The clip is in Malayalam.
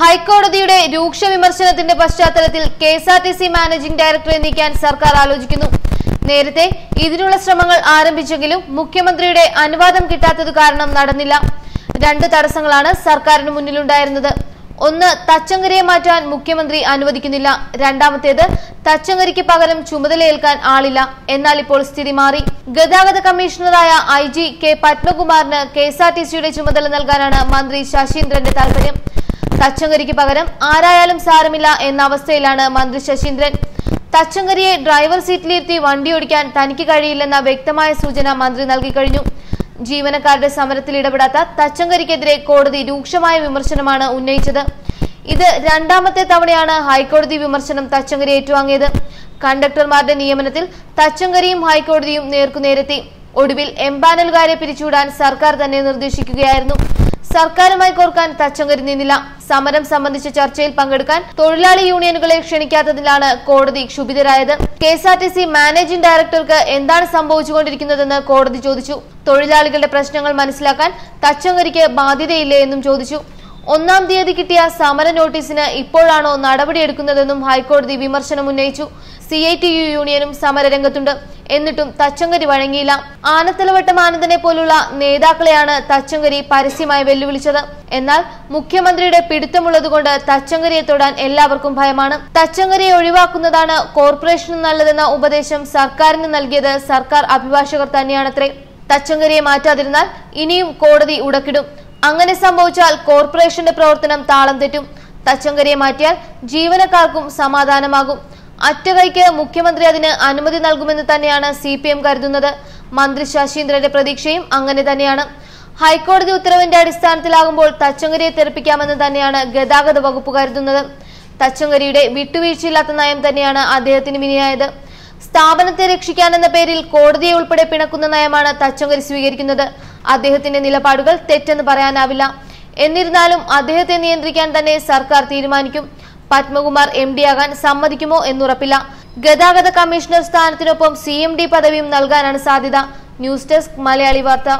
ഹൈക്കോടതിയുടെ രൂക്ഷ വിമർശനത്തിന്റെ പശ്ചാത്തലത്തിൽ K S R T C managing ഡയറക്ടറെ നീക്കാൻ സർക്കാർ ആലോചിക്കുന്നു. നേരത്തെ ഇതിനുള്ള ശ്രമങ്ങൾ ആരംഭിച്ചെങ്കിലും മുഖ്യമന്ത്രിയുടെ അനുവാദം കിട്ടാത്തത് കാരണം നടന്നില്ല. രണ്ട് തടസ്സങ്ങളാണ് സർക്കാരിന് മുന്നിലുണ്ടായിരുന്നത്. ഒന്ന് തച്ചങ്കരിയെ മാറ്റാൻ മുഖ്യമന്ത്രി അനുവദിക്കുന്നില്ല. രണ്ടാമത്തേത് തച്ചങ്കരിക്ക് പകരം ചുമതലയേൽക്കാൻ ആളില്ല. എന്നാൽ ഇപ്പോൾ സ്ഥിതി മാറി. ഗതാഗത കമ്മീഷണറായ ഐ ജി കെ പത്മകുമാറിന് കെ എസ് ആർ ടി സിയുടെ ചുമതല നൽകാനാണ് മന്ത്രി ശശീന്ദ്രന്റെ താൽപര്യം. തച്ചങ്കരിക്ക് പകരം ആരായാലും സാരമില്ല എന്ന അവസ്ഥയിലാണ് മന്ത്രി ശശീന്ദ്രൻ. തച്ചങ്കരിയെ ഡ്രൈവർ സീറ്റിലിരുത്തി വണ്ടി ഓടിക്കാൻ തനിക്ക് കഴിയില്ലെന്ന വ്യക്തമായ സൂചന മന്ത്രി നൽകി കഴിഞ്ഞു. ജീവനക്കാരുടെ സമരത്തിൽ ഇടപെടാത്ത തച്ചങ്കരിക്കെതിരെ കോടതി രൂക്ഷമായ വിമർശനമാണ് ഉന്നയിച്ചത്. ഇത് രണ്ടാമത്തെ തവണയാണ് ഹൈക്കോടതി വിമർശനം തച്ചങ്കരി ഏറ്റുവാങ്ങിയത്. കണ്ടക്ടർമാരുടെ നിയമനത്തിൽ തച്ചങ്കരിയും ഹൈക്കോടതിയും നേർക്കുനേരെത്തി. ഒടുവിൽ എംപാനലുകാരെ പിരിച്ചുവിടാൻ സർക്കാർ തന്നെ നിർദ്ദേശിക്കുകയായിരുന്നു. സർക്കാരുമായി കോർക്കാൻ തച്ചങ്കരി നിന്നില്ല. സമരം സംബന്ധിച്ച ചർച്ചയിൽ പങ്കെടുക്കാൻ തൊഴിലാളി യൂണിയനുകളെ ക്ഷണിക്കാത്തതിലാണ് കോടതി ക്ഷുഭിതരായത്. K S R T C managing ഡയറക്ടർക്ക് എന്താണ് സംഭവിച്ചുകൊണ്ടിരിക്കുന്നതെന്ന് കോടതി ചോദിച്ചു. തൊഴിലാളികളുടെ പ്രശ്നങ്ങൾ മനസ്സിലാക്കാൻ തച്ചങ്കരിക്ക് ബാധ്യതയില്ലേ എന്നും ചോദിച്ചു. ഒന്നാം തീയതി കിട്ടിയ സമര നോട്ടീസിന് ഇപ്പോഴാണോ നടപടിയെടുക്കുന്നതെന്നും ഹൈക്കോടതി വിമർശനം ഉന്നയിച്ചു. സി ഐ ടി യു യൂണിയനും സമരരംഗത്തുണ്ട്. എന്നിട്ടും തച്ചങ്കരി വഴങ്ങിയില്ല. ആനത്തലവട്ടം ആനന്ദനെ പോലുള്ള നേതാക്കളെയാണ് തച്ചങ്കരി പരസ്യമായി വെല്ലുവിളിച്ചത്. എന്നാൽ മുഖ്യമന്ത്രിയുടെ പിടുത്തമുള്ളതുകൊണ്ട് തച്ചങ്കരിയെ തൊടാൻ എല്ലാവർക്കും ഭയമാണ്. തച്ചങ്കരിയെ ഒഴിവാക്കുന്നതാണ് കോർപ്പറേഷന് നല്ലതെന്ന ഉപദേശം സർക്കാരിന് നൽകിയത് സർക്കാർ അഭിഭാഷകർ തന്നെയാണത്രേ. തച്ചങ്കരിയെ മാറ്റാതിരുന്നാൽ ഇനിയും കോടതി ഉടക്കിടും. അങ്ങനെ സംഭവിച്ചാൽ കോർപ്പറേഷന്റെ പ്രവർത്തനം താളം തെറ്റും. തച്ചങ്കരിയെ മാറ്റിയാൽ ജീവനക്കാർക്കും സമാധാനമാകും. അറ്റകൈക്ക് മുഖ്യമന്ത്രി അതിന് അനുമതി നൽകുമെന്ന് തന്നെയാണ് സി പി എം കരുതുന്നത്. മന്ത്രി ശശീന്ദ്രന്റെ പ്രതീക്ഷയും അങ്ങനെ തന്നെയാണ്. ഹൈക്കോടതി ഉത്തരവിന്റെ അടിസ്ഥാനത്തിലാകുമ്പോൾ തച്ചങ്കരിയെ തെറിപ്പിക്കാമെന്ന് തന്നെയാണ് ഗതാഗത വകുപ്പ് കരുതുന്നത്. തച്ചങ്കരിയുടെ വിട്ടുവീഴ്ചയില്ലാത്ത നയം തന്നെയാണ് അദ്ദേഹത്തിന് വിനിയായത്. സ്ഥാപനത്തെ രക്ഷിക്കാനെന്ന പേരിൽ കോടതിയെ ഉൾപ്പെടെ പിണക്കുന്ന നയമാണ് തച്ചങ്കരി സ്വീകരിക്കുന്നത്. അദ്ദേഹത്തിന്റെ നിലപാടുകൾ തെറ്റെന്ന് പറയാനാവില്ല. എന്നിരുന്നാലും അദ്ദേഹത്തെ നിയന്ത്രിക്കാൻ തന്നെ സർക്കാർ തീരുമാനിക്കും. പത്മകുമാർ എം ഡി ആകാൻ സമ്മതിക്കുമോ എന്നുറപ്പില്ല. ഗതാഗത കമ്മീഷണർ സ്ഥാനത്തിനൊപ്പം സി എം ഡി പദവിയും നൽകാനാണ് സാധ്യത. ന്യൂസ് ഡെസ്ക് മലയാളി വാർത്ത.